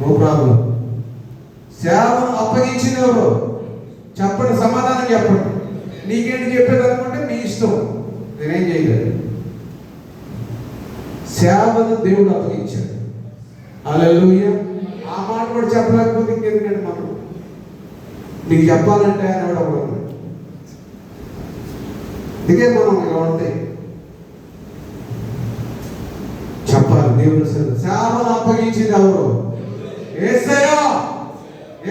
No problem సేవను అప్పగించింది ఎవరు? చెప్పండి సమాధానం చెప్పండి. నీకేంటి చెప్పేది అనుకుంటే మీ ఇష్టం. నేనేం చేయలేదు సేవను దేవుడు అప్పగించాడు. అలా ఆ మాట కూడా చెప్పలేకపోతే ఇంకెందుకంటే మనం? నీకు చెప్పాలంటే ఆయన కూడా ఒకడు ఇదే మనం ఇలా ఉంటే చెప్పాలి దేవుడు సేవను అప్పగించింది ఎవరు? ఏసయా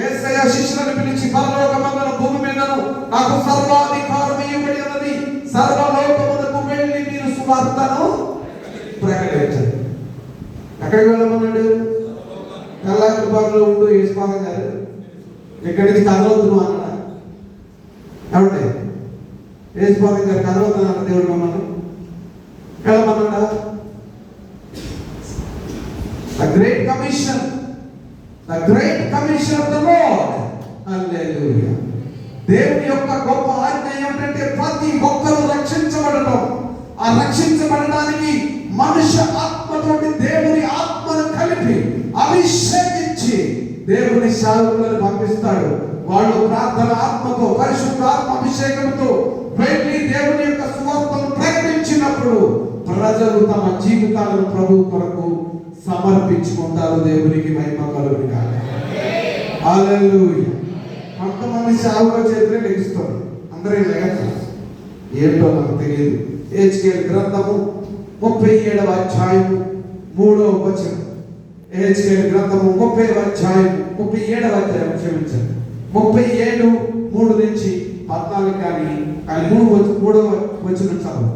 ఏసయ్య శిష్యులను పిలిచి పరలోకమందున భూమి మీదను నాకు సర్వాధికారం ఇవ్వబడి ఉన్నది. సర్వలోకమునకు వెళ్ళి మీరు సువార్తను ప్రకటించండి. ఎక్కడికి వెళ్ళమన్నాడు? తెల్ల కల్లాకృపాలో ఉండు యేసుపాదం గారు. ఇక్కడికి నుంచి అన్నాడు? ఏమంటే యేసుపాదం గారు కదలొద్దు దేవుడు మమ్మల్ని. వెళ్ళమన్నాడా? Great commission the great commission of the lord hallelujah దేవుని యొక్క గొప్ప ఆజ్ఞ ఏమిటంటే ప్రతి ఒక్కరూ రక్షించబడటం. ఆ రక్షించబడడానికి మనుష్య ఆత్మతోటి దేవుని ఆత్మను కలిపి అభిషేకించి దేవుని సేవకులను పంపిస్తాడు. వాళ్ళు ప్రార్థన ఆత్మతో పరిశుద్ధ ఆత్మ అభిషేకంతో వెళ్ళి దేవుని యొక్క సువార్తను ప్రకటించినప్పుడు ప్రజలు తమ జీవితాలను ప్రభు కొరకు సమర్పించుకుంటారు దేవునికి మహిమ కలుగుని హల్లెలూయా. కొంతమంది సేవకుల చేతులే లెగిస్తారు. అందరూ లెగచ్చు ఏంటో నాకు తెలియదు. హెచ్కేల్ గ్రంథము ముప్పై ఏడవ అధ్యాయము మూడవ వచనం. హెచ్కేల్ గ్రంథము ముప్పై అధ్యాయం ముప్పై ఏడవ అధ్యాయం క్షమించండి. ముప్పై ఏడు మూడు నుంచి పద్నాలుగు కానీ కానీ మూడు వచ్చి మూడవ వచ్చిన చదువు